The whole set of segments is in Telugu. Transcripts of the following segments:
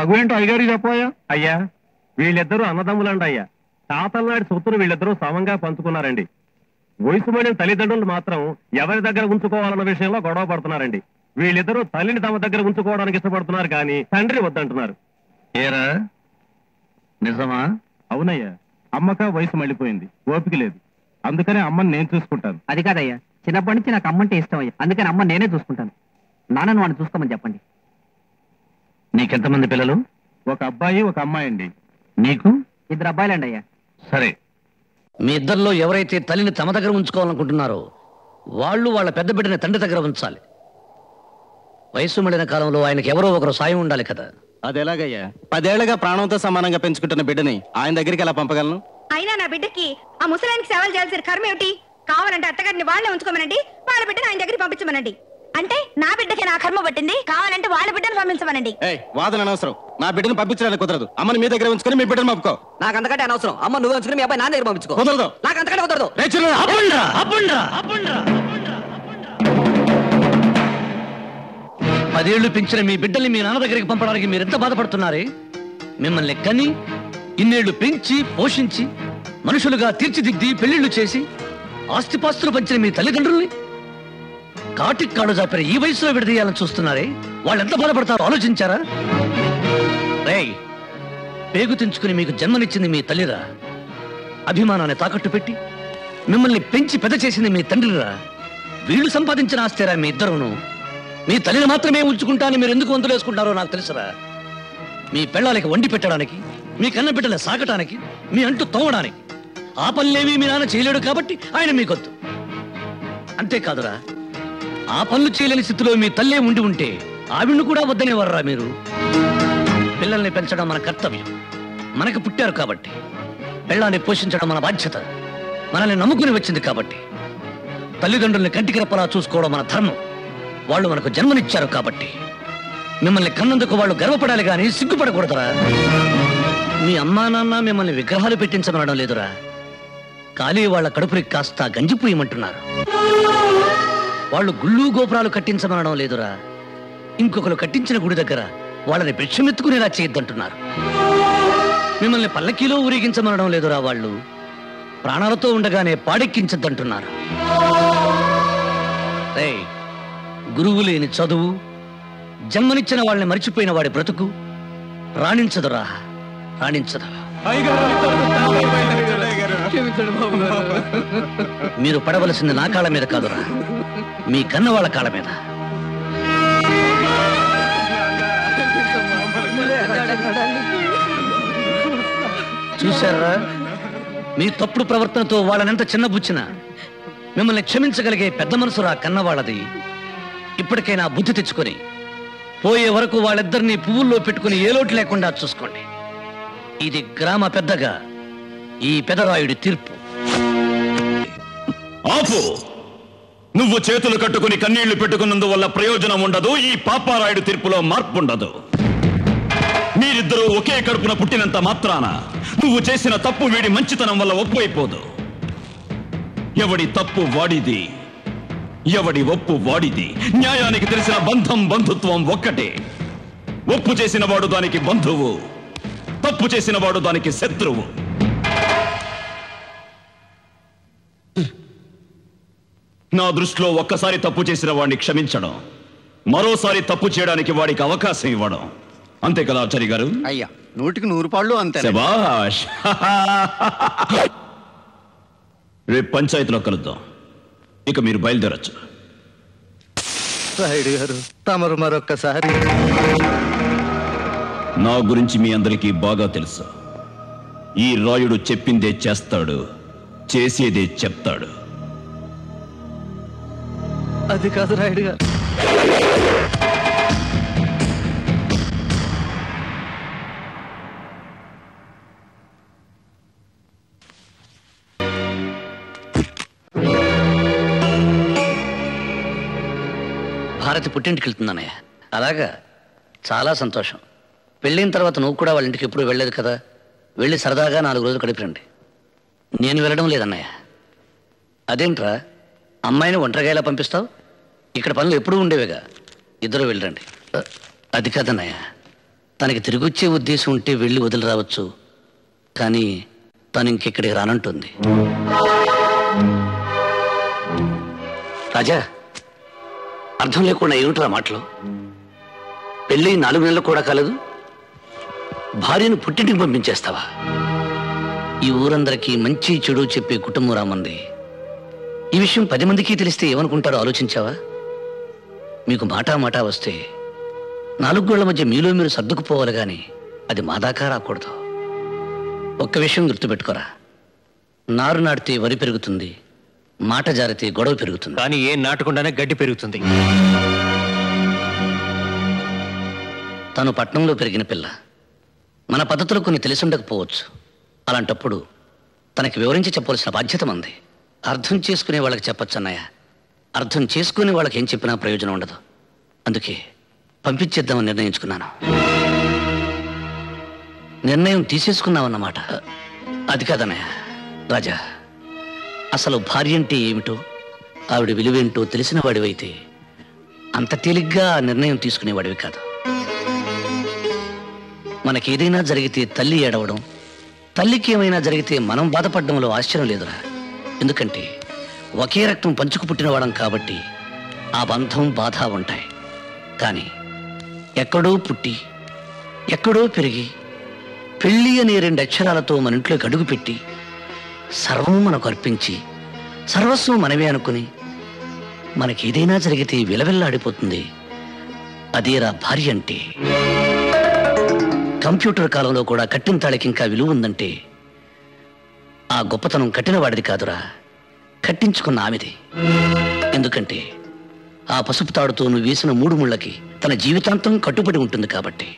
వాళ్ళ తగు ఏంటో అయ్యగారికి చెప్పాయా అయ్యా వీళ్ళిద్దరూ అన్నదమ్ములండి అయ్యా తాతల నాటి సొత్తును వీళ్ళిద్దరూ సమంగా పంచుకున్నారండి. వయసు పడిన తల్లిదండ్రులు మాత్రం ఎవరి దగ్గర ఉంచుకోవాలన్న విషయంలో గొడవ పడుతున్నారండి. వీళ్ళిద్దరూ తల్లిని తమ దగ్గర ఉంచుకోవడానికి ఇష్టపడుతున్నారు కానీ తండ్రి వద్దంటున్నారు. ఏరా? నిజమా? అవునయ్యా అమ్మక వయసు మళ్ళీపోయింది. ఓపిక లేదు. అందుకనే అమ్మని నేను చూసుకుంటాను. అది కాదయ్యా చిన్నప్పటి నుంచి నాకు అమ్మంటే ఇష్టం అయ్యా. అందుకని అమ్మ నేనే చూసుకుంటాను. నాన్నను వాడిని చూసుకోమని చెప్పండి. నీకెంతమంది పిల్లలు? ఒక అబ్బాయి ఒక అమ్మాయి అండి నీకు? ఇద్దరు అబ్బాయిలండి అయ్యా సరే. మీ ఇద్దరిలో ఎవరైతే తల్లిని తమ దగ్గర ఉంచుకోవాలనుకుంటున్నారో వాళ్ళు వాళ్ళ పెద్ద బిడ్డని తండ్రి దగ్గర ఉంచాలి. వయసు మళ్ళిన కాలంలో ఆయనకి ఎవరో ఒకరు సాయం ఉండాలి కదా. అది ఎలాగయ్యా? పదేళ్ళుగా ప్రాణంతో సమానంగా పెంచుకుంటున్న బిడ్డని ఆయన దగ్గరికి ఎలా పంపగలను? అయినా నా బిడ్డకి ఆ ముసలానికి సేవలు చేయాల్సిన కర్మ ఏమిటి? కావాలంటే అత్తగారిని వాళ్ళే ఉంచుకోమనండి వాళ్ళ బిడ్డను ఆయన దగ్గరికి పంపించమనండి. అంటే నా బిడ్డకి నా కర్మ పట్టింది. కావాలంటే వాళ్ళ బిడ్డను పంపించమనండి. ఏయ్ వాదన అనవసరం. నా బిడ్డను పంపించడానికి కుదరదు. అమ్మని మీ దగ్గర ఉంచుకొని మీ బిడ్డను పంపుకో. నాకు అంతకంటే అనవసరం. అమ్మ నువ్వు ఉంచుకుని మీ అబ్బాయి నాన్న దగ్గర పంపించుకో. కుదరదు. నాకు అంతకంటే కుదరదు. రే చిన్న అప్పుండ్రా, అప్పుండ్రా, అప్పుండ్రా. పదేళ్ళు పెంచిన మీ బిడ్డల్ని మీ నాన్న దగ్గరికి పంపడానికి మీరు ఎంత బాధపడుతున్నారే? మిమ్మల్ని కని ఇన్నేళ్ళు పెంచి పోషించి మనుషులుగా తీర్చిదిద్ది పెళ్ళిళ్ళు చేసి ఆస్తిపాస్తులు పంచిన మీ తల్లిదండ్రుల్ని కాటికి కాడు జాపిన ఈ వయసులో విడదీయాలని చూస్తున్నారే? వాళ్ళు ఎంత బాధపడతారో ఆలోచించారా? రేయ్ పేగు తెంచుకుని మీకు జన్మనిచ్చింది మీ తల్లిరా. అభిమానాన్ని తాకట్టు పెట్టి మిమ్మల్ని పెంచి పెద్ద చేసింది మీ తండ్రిరా. వీళ్ళు సంపాదించిన ఆస్తిరా మీ ఇద్దరును. మీ తల్లిని మాత్రమే ఉంచుకుంటానని మీరు ఎందుకు వంతులేసుకుంటారో నాకు తెలుసురా. మీ పెళ్ళాలకి వండి పెట్టడానికి మీ కన్న బిడ్డలు సాగటానికి మీ అంటూ తోమడానికి. ఆ పనులేమీ మీ నాన్న చేయలేడు కాబట్టి ఆయన మీకొద్దు అంతేకాదురా. ఆ పనులు చేయలేని స్థితిలో మీ తల్లే ఉండి ఉంటే ఆవిడ్ని కూడా వద్దనేవారా మీరు. పిల్లల్ని పెంచడం మన కర్తవ్యం. మనకు పుట్టారు కాబట్టి. పెళ్ళాన్ని పోషించడం మన బాధ్యత. మనల్ని నమ్ముకుని వచ్చింది కాబట్టి. తల్లిదండ్రుల్ని కంటికి రెప్పలా చూసుకోవడం మన ధర్మం. వాళ్ళు మనకు జన్మనిచ్చారు కాబట్టి. మిమ్మల్ని కన్నందుకు వాళ్ళు గర్వపడాలి కానీ సిగ్గుపడకూడదురా. మీ అమ్మా నాన్న మిమ్మల్ని విగ్రహాలు పెట్టించమనడం లేదురా. ఖాళీ వాళ్ళ కడుపుని కాస్త గంజిపోయమంటున్నారు. వాళ్ళు గుళ్ళు గోపురాలు కట్టించమనడం లేదురా. ఇంకొకరు కట్టించిన గుడి దగ్గర వాళ్ళని భిక్షమెత్తుకునేలా చేయొద్దంటున్నారు. మిమ్మల్ని పల్లకీలో ఊరేగించమనడం లేదురా వాళ్ళు. ప్రాణాలతో ఉండగానే పాడెక్కించద్దంటున్నారు. రేయ్, గురువు లేని చదువు జన్మనిచ్చిన వాళ్ళని మరిచిపోయిన వాడి బ్రతుకు రాణించదురా రాణించదు. మీరు పడవలసింది నా కాళ్ళ మీద కాదురా. మీ కన్నవాళ్ళ కాళ్ళ మీద. చూశారా? మీ తప్పుడు ప్రవర్తనతో వాళ్ళనెంత చిన్నబుచ్చినా మిమ్మల్ని క్షమించగలిగే పెద్ద మనసురా కన్నవాళ్ళది. ఇప్పటికైనా బుద్ధి తెచ్చుకొని పోయే వరకు వాళ్ళిద్దరిని పువ్వుల్లో పెట్టుకుని ఏ లోటు లేకుండా చూసుకోండి. ఇది గ్రామ పెద్దగా ఈ పెదరాయుడి తీర్పు. ఆపు. నువ్వు చేతులు కట్టుకుని కన్నీళ్ళు పెట్టుకున్నందువల్ల ప్రయోజనం ఉండదు ఈ పాపారాయుడు తీర్పులో మార్పు ఉండదు మీరిద్దరూ ఒకే కడుపున పుట్టినంత మాత్రాన నువ్వు చేసిన తప్పు వీడి మంచితనం వల్ల ఒప్పైపోదు ఎవడి తప్పు వాడిది ఎవడి ఒప్పు వాడిది? న్యాయానికి తెలిసిన బంధం బంధుత్వం ఒక్కటే. ఒప్పు చేసిన వాడు దానికి బంధువు తప్పు చేసిన వాడు దానికి శత్రువు. నా దృష్టిలో ఒక్కసారి తప్పు చేసిన వాడిని క్షమించడం మరోసారి తప్పు చేయడానికి వాడికి అవకాశం ఇవ్వడం. అంతే కదా ఆచారి గారు? అయ్యా నూటికి నూరు పాళ్ళు అంతే రేపు పంచాయతీలో కలుద్దాం. ఇక మీరు బయలుదేరచ్చు. రాయుడు గారు తమరు మరొక్కసారి. నా గురించి మీ అందరికీ బాగా తెలుసు. ఈ రాయుడు చెప్పిందే చేస్తాడు చేసేదే చెప్తాడు. అది కాదు రాయుడు గారు. భారతి పుట్టింటికి వెళ్తుందన్నయ్య. అలాగా చాలా సంతోషం. వెళ్ళిన తర్వాత నువ్వు కూడా వాళ్ళ ఇంటికి ఎప్పుడు వెళ్ళలేదు కదా? వెళ్ళి సరదాగా నాలుగు రోజులు గడిపిరండి. నేను వెళ్ళడం లేదన్నయ్య. అదేంట్రా? అమ్మాయిని ఒంటరిగా ఎలా పంపిస్తావు? ఇక్కడ పనులు ఎప్పుడూ ఉండేవిగా. ఇద్దరు వెళ్ళండి. అది కాదన్నయ్య. తనకి తిరిగొచ్చే ఉద్దేశం ఉంటే వెళ్ళి వదిలి రావచ్చు. కానీ తను ఇంకెక్కడికి రానంటుంది. రాజా అర్థం లేకుండా ఏమిట్రా మాటలు? పెళ్ళి నాలుగు నెలలు కూడా కాలేదు. భార్యను పుట్టింటికి పంపించేస్తావా? ఈ ఊరందరికీ మంచి చెడు చెప్పే కుటుంబం రామంది. ఈ విషయం పది మందికి తెలిస్తే ఏమనుకుంటారో ఆలోచించావా? మీకు మాటా మాటా వస్తే నాలుగు గోళ్ళ మధ్య మీలో మీరు సర్దుకుపోవాలి గాని అది మా దాకా రాకూడదు. ఒక్క విషయం గుర్తుపెట్టుకోరా. నారు నాటితే వరి పెరుగుతుంది మాట జారితే గొడవ పెరుగుతుంది. కానీ ఏం నాటకుండానే గడ్డి పెరుగుతుంది. తను పట్నంలో పెరిగిన పిల్ల. మన పద్ధతులు కొన్ని తెలిసి ఉండకపోవచ్చు అలాంటప్పుడు తనకి వివరించి చెప్పవలసిన బాధ్యత మంది. అర్థం చేసుకునే వాళ్ళకి చెప్పొచ్చు అన్నయ్య అర్థం చేసుకుని వాళ్ళకి ఏం చెప్పినా ప్రయోజనం ఉండదు. అందుకే పంపించేద్దామని నిర్ణయించుకున్నాను. నిర్ణయం తీసేసుకున్నావన్నమాట. అది కాదన్నయ్య రాజా. అసలు భార్య అంటే ఏమిటో ఆవిడ విలువేంటో తెలిసిన వాడివైతే అంత తేలిగ్గా నిర్ణయం తీసుకునేవాడివి కాదు. మనకేదైనా జరిగితే తల్లి ఏడవడం తల్లికి ఏమైనా జరిగితే మనం బాధపడడంలో ఆశ్చర్యం లేదురా. ఎందుకంటే ఒకే రక్తం పంచుకు పుట్టినవాడం కాబట్టి ఆ బంధం బాధ ఉంటాయి. కానీ ఎక్కడో పుట్టి ఎక్కడో పెరిగి పెళ్ళి అనే రెండు అక్షరాలతో మన ఇంట్లోకి అడుగుపెట్టి సర్వం మనకు అర్పించి సర్వస్వం మనమే అనుకుని మనకి ఏదైనా జరిగితే విలవిల్లాడిపోతుంది. అదేరా భార్య అంటే. కంప్యూటర్ కాలంలో కూడా కట్టిన తాళికి ఇంకా విలువ ఉందంటే ఆ గొప్పతనం కట్టిన వాడిది కాదురా. కట్టించుకున్న ఆమెది. ఎందుకంటే ఆ పసుపు తాడుతో నువ్వు వేసిన మూడు ముళ్ళకి తన జీవితాంతం కట్టుబడి ఉంటుంది కాబట్టి.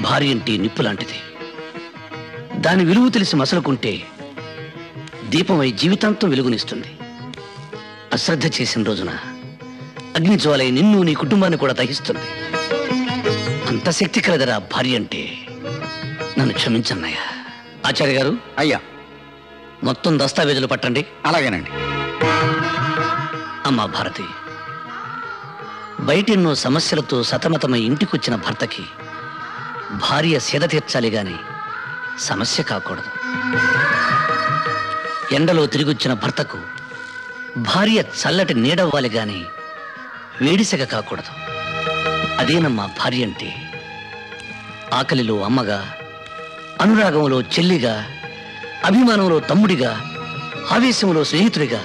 భార్య అంటే నిప్పు లాంటిది. దాని విలువ తెలిసి మసలుకుంటే దీపమై జీవితాంతం వెలుగునిస్తుంది. అశ్రద్ధ చేసిన రోజున అగ్నిజ్వాలై నిన్ను నీ కుటుంబాన్ని కూడా దహిస్తుంది. అంత శక్తి కలదరా భార్య అంటే నన్ను క్షమించన్నయ్యా. ఆచార్య గారు? అయ్యా. మొత్తం దస్తావేజులు పట్టండి. అలాగేనండి. అమ్మా భారతి బయటెన్నో సమస్యలతో సతమతమై ఇంటికొచ్చిన భర్తకి భార్య సేద తీర్చాలి గాని సమస్య కాకూడదు. ఎండలో తిరిగొచ్చిన భర్తకు భార్య చల్లటి నీడవ్వాలి గాని వేడిసెగ కాకూడదు. అదేనమ్మా భార్య అంటే ఆకలిలో అమ్మగా అనురాగంలో చెల్లిగా అభిమానంలో తమ్ముడిగా ఆవేశంలో స్నేహితుడిగా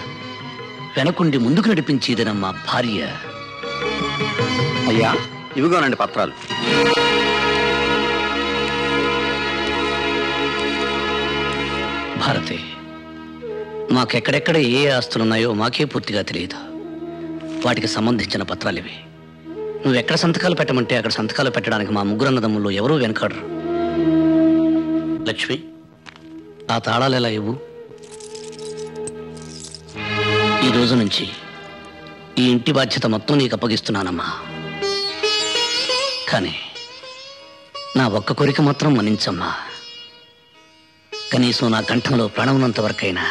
వెనకుండి ముందుకు నడిపించేదనమ్మా భార్య. అయ్యా ఇవిగోనండి పత్రాలు. భారతి మాకెక్కడెక్కడ ఏ ఆస్తులున్నాయో మాకే పూర్తిగా తెలియదు. వాటికి సంబంధించిన పత్రాలు ఇవి. నువ్వు ఎక్కడ సంతకాలు పెట్టమంటే అక్కడ సంతకాలు పెట్టడానికి మా ముగ్గురు అన్నదమ్ముల్లో ఎవరూ వెనకాడరు. లక్ష్మి ఆ తాళాలు ఎలా ఇవ్వు? ఈ రోజు నుంచి ఈ ఇంటి బాధ్యత మొత్తం నీకు అప్పగిస్తున్నానమ్మా. కానీ నా ఒక్క కోరిక మాత్రం మన్నించమ్మా. కనీసం నా కంఠంలో ప్రాణం వరకైనా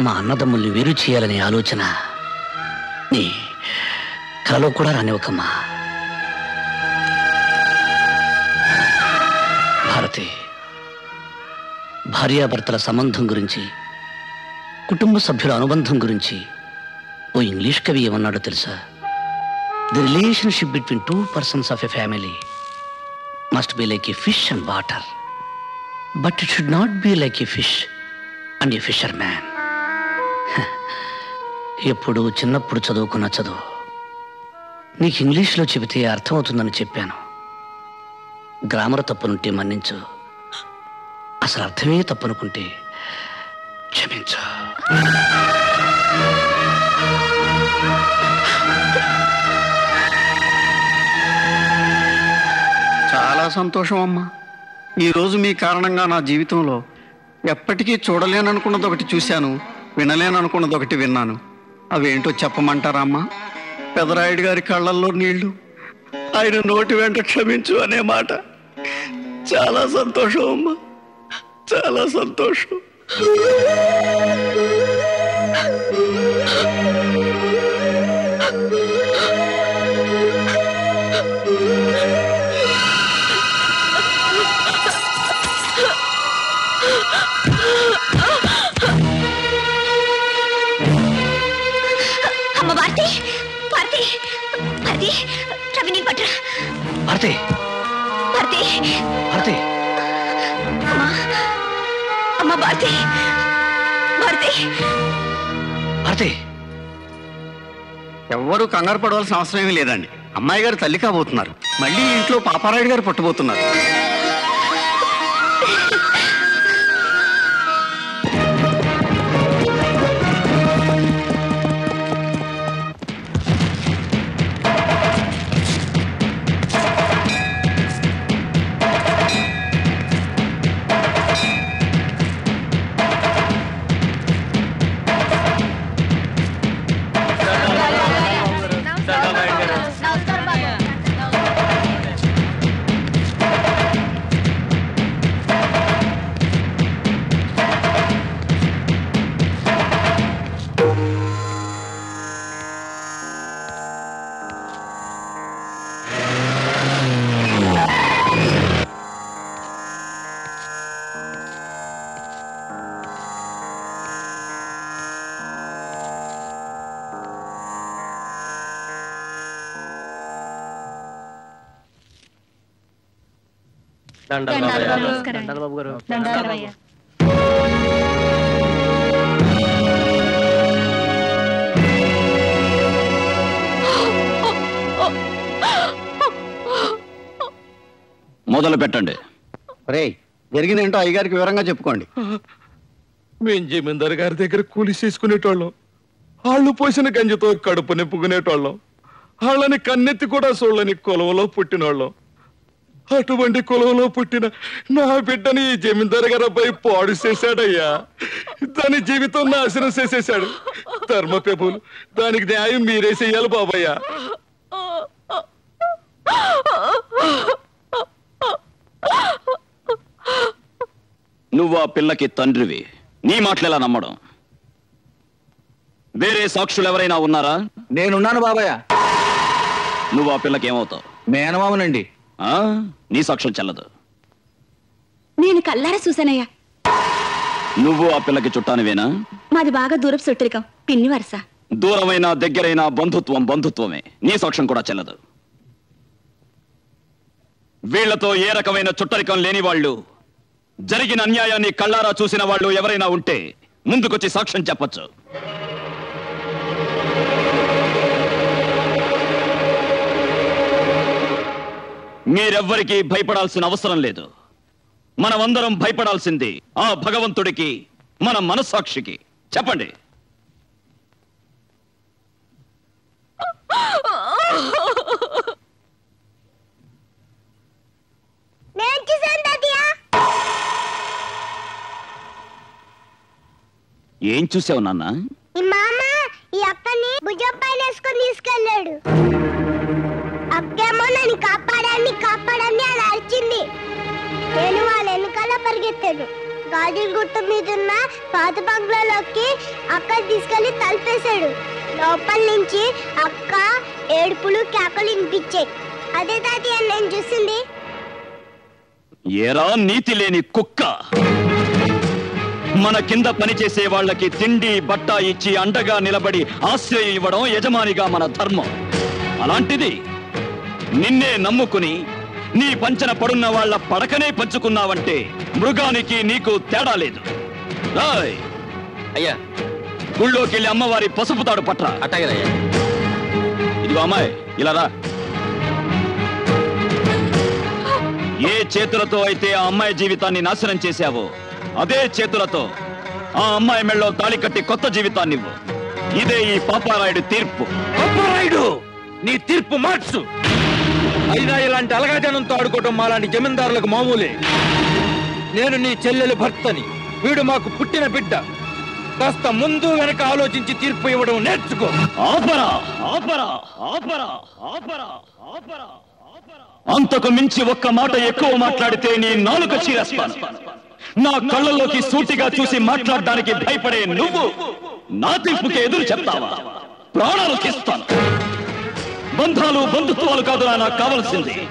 మా అన్నదమ్ముల్ని వేరు చేయాలనే ఆలోచన నీ కలలో కూడా రానివ్వకమ్మా. భారతి భార్యాభర్తల సంబంధం గురించి కుటుంబ సభ్యుల అనుబంధం గురించి ఓ ఇంగ్లీష్ కవి ఏమన్నాడో తెలుసా? The relationship between two persons of a family must be like a fish and water but it should not be like a fish and a fisherman ఎప్పుడు చిన్నప్పుడు చదువుకున్న చదువు. నీకు ఇంగ్లీష్లో చెబితే అర్థమవుతుందని చెప్పాను. గ్రామర్ తప్పునుంటే మన్నించు. అసలు అర్థమే తప్పనుకుంటే క్షమించు. చాలా సంతోషం అమ్మా. ఈరోజు మీ కారణంగా నా జీవితంలో ఎప్పటికీ చూడలేననుకున్నది ఒకటి చూశాను వినలేననుకున్నది ఒకటి విన్నాను. అవేంటో చెప్పమంటారా అమ్మా? పెదరాయుడు గారి కళ్ళల్లో నీళ్ళు. ఆయన నోటి వెంట క్షమించు అనే మాట. చాలా సంతోషం అమ్మా. చాలా సంతోషం. ఎవరు కంగారు పడవలసిన అవసరం ఏమీ లేదండి. అమ్మాయి గారు తల్లి కాబోతున్నారు. మళ్ళీ ఇంట్లో పాపారాయుడు గారు పుట్టబోతున్నారు. మొదలు పెట్టండి. రే జరిగిందేంటో అయ్యగారికి వివరంగా చెప్పుకోండి. మేం జమీందారు గారి దగ్గర కూలి చేసుకునేటోళ్ళం. వాళ్ళు పోసిన గంజితో కడుపు నింపుకునేటోళ్ళం. వాళ్ళని కన్నెత్తి కూడా చూడని కులంలో పుట్టినోళ్ళం. అటువంటి కులంలో పుట్టిన నా బిడ్డని ఈ జమీందారు గారు అబ్బాయి పాడు చేశాడయ్యా. దాని జీవితం నాశనం చేసేశాడు. ధర్మ ప్రభులు దానికి న్యాయం మీరే చెయ్యాలి బాబయ్యా. నువ్వు ఆ పిల్లకి తండ్రివి. నీ మాటలెలా నమ్మడం? వేరే సాక్షులు ఎవరైనా ఉన్నారా? నేనున్నాను బాబాయ్ నువ్వు ఆ పిల్లకి ఏమవుతావు మేనమామనండి. ఆ? నీ సాక్ష్యం చెల్లదు. నేను కల్లారా చూసానయ్యా నువ్వు ఆ పిల్లకి చుట్టానివేనా? మాది బాగా దూరపు చుట్టరికం పిన్ని వరస. దూరమైన దగ్గరైన బంధుత్వం బంధుత్వమే. నీ సాక్ష్యం కూడా చెల్లదు. వీళ్ళతో ఏ రకమైన చుట్టరికం లేని వాళ్ళు జరిగిన అన్యాయాన్ని కళ్ళారా చూసిన వాళ్ళు ఎవరైనా ఉంటే ముందుకొచ్చి సాక్ష్యం చెప్పొచ్చు. మీరెవ్వరికీ భయపడాల్సిన అవసరం లేదు. మనమందరం భయపడాల్సింది ఆ భగవంతుడికి మన మనస్సాక్షికి. చెప్పండి. ఏం చూసావు నాన్న? గాజుల గుట్ట మీద ఉన్న పాత బంగ్లాలోకి అక్క తీసుకెళ్ళి తలపేశాడు. లోపల నుంచి అక్క ఏడుపులు కేకలు వినిపించాయి. అదే తాతయ్య నేను చూసింది ఏరా నీతి లేని కుక్క. మన కింద పనిచేసే వాళ్ళకి తిండి బట్ట ఇచ్చి అండగా నిలబడి ఆశ్రయం ఇవ్వడం యజమానిగా మన ధర్మం. అలాంటిది నిన్నే నమ్ముకుని నీ పంచన పడున్న వాళ్ళ పడకనే పంచుకున్నావంటే మృగానికి నీకు తేడా లేదు. రాయ్! అయ్యా. గుళ్ళోకి వెళ్ళి అమ్మవారి పసుపు తాడు పట్రా. అట్టగదయ్యా ఇదిగో అమ్మాయి ఇలా రా. ఏ చేతులతో అయితే ఆ అమ్మాయి జీవితాన్ని నాశనం చేశావో అదే చేతులతో ఆ అమ్మాయి మెళ్ళో తాళి కట్టి కొత్త జీవితాన్ని ఇదే ఈ పాపారాయుడు తీర్పు. అప్పరాయుడు నీ తీర్పు మార్చు! అయినా ఇలాంటి అలగాజనంతో ఆడుకోవటం మాలాంటి జమీందారులకు మామూలే. నేను నీ చెల్లెలు భర్తని. వీడు మాకు పుట్టిన బిడ్డ. కాస్త ముందు వెనక ఆలోచించి తీర్పు ఇవ్వడం నేర్చుకో. ఆపరా ఆపరా ఆపరా ఆపరా ఆపరా. అంతకు మించి ఒక్క మాట ఎక్కువ మాట్లాడితే నీ నాలుక చీరేస్తాను. నా కళ్ళల్లోకి సూటిగా చూసి మాట్లాడడానికి భయపడే నువ్వు నా తీర్పుకి ఎదురు చెప్తావా? ప్రాణాలు తీస్తాను. బంధాలు బంధుత్వాలు కాదురా నాకు కావలసింది.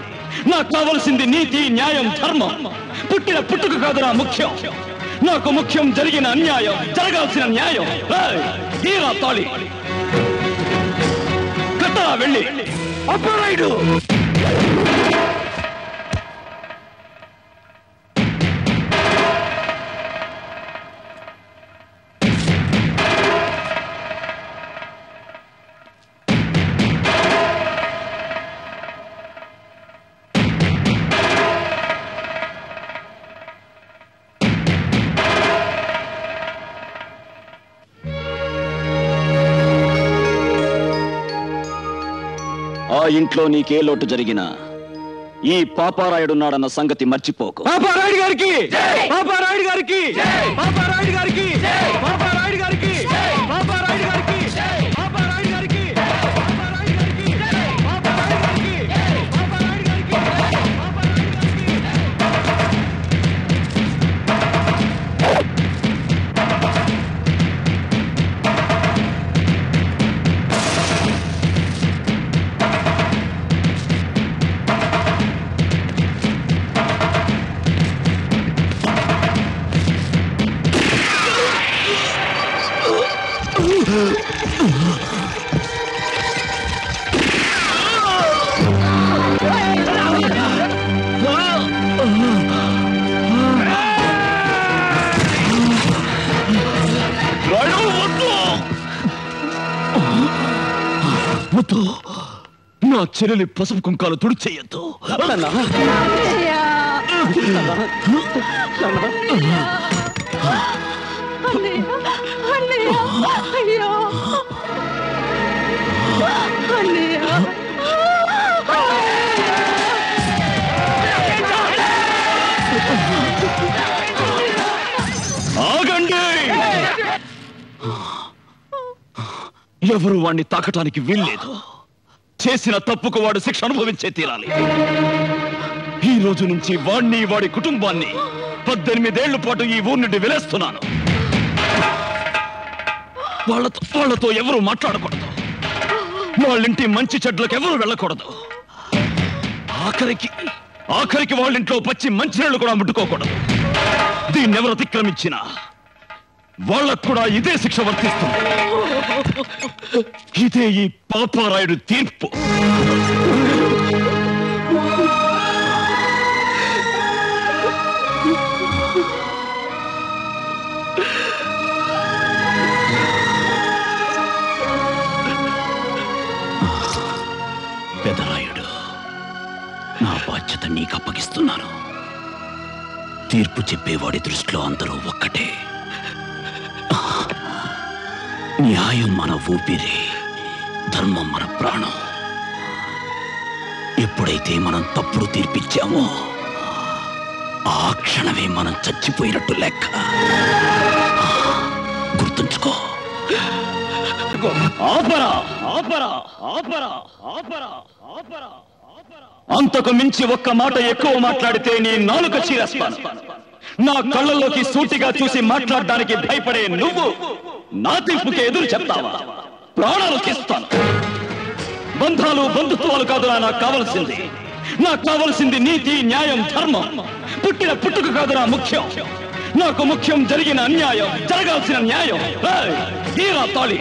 నాకు కావలసింది నీతి న్యాయం ధర్మం. పుట్టిన పుట్టుక కాదురా ముఖ్యం. నాకు ముఖ్యం జరిగిన అన్యాయం జరగాల్సిన న్యాయం. తీరా తాళి. కట్టరా వెళ్ళి. అప్పుడు ఇంట్లో నీకే లోటు జరిగినా ఈ పాపారాయుడున్నాడన్న సంగతి మర్చిపోకు. పాపారాయుడు గారికి! పాపారాయుడు గారికి! పాపారాయుడు గారికి! వద్దు నా చెల్లెలి పసుపు కుంకాలు తుడిచేయద్దు. ఆగండి! ఎవరు వాణ్ణి తాకటానికి వీల్లేదు. చేసిన తప్పుకు వాడు శిక్ష అనుభవించే తీరాలి. ఈ రోజు నుంచి వాణ్ణి వాడి కుటుంబాన్ని పద్దెనిమిదేళ్ళ పాటు ఈ ఊరి నుండి వెలేస్తున్నాను. వాళ్ళతో వాళ్ళతో ఎవరు మాట్లాడకూడదు. వాళ్ళింటి మంచి చెడ్లకు ఎవరు వెళ్ళకూడదు. ఆఖరికి ఆఖరికి వాళ్ళింట్లో పచ్చి మంచినీళ్ళు కూడా ముట్టుకోకూడదు. దీన్ని ఎవరు అతిక్రమించిన వాళ్ళకు కూడా ఇదే శిక్ష వర్తిస్తుంది. ఇదే ఈ పాపారాయుడు తీర్పు. తీర్పు చెప్పేవాడి దృష్టిలో అందరూ ఒక్కటే. న్యాయం మన ఊపిరి ధర్మం మన ప్రాణం. ఎప్పుడైతే మనం తప్పుడు తీర్పిచ్చామో ఆ క్షణమే మనం చచ్చిపోయినట్టు లెక్క. గుర్తుంచుకో. ఆపరా ఆపరా ఆపరా ఆపరా ఆపరా. అంతకు మించి ఒక్క మాట ఎక్కువ మాట్లాడితే నీ నాలుక చీరేస్తాను. నా కళ్ళల్లోకి సూటిగా చూసి మాట్లాడడానికి భయపడే నువ్వు నా తీర్పుకి ఎదురు చెప్తావా? ప్రాణాలు తీస్తాను. బంధాలు బంధుత్వాలు కాదురా నాకు కావలసింది. నాకు కావలసింది నీతి న్యాయం ధర్మం. పుట్టిన పుట్టుక కాదురా ముఖ్యం. నాకు ముఖ్యం జరిగిన అన్యాయం జరగాల్సిన న్యాయం. తీరా తాళి.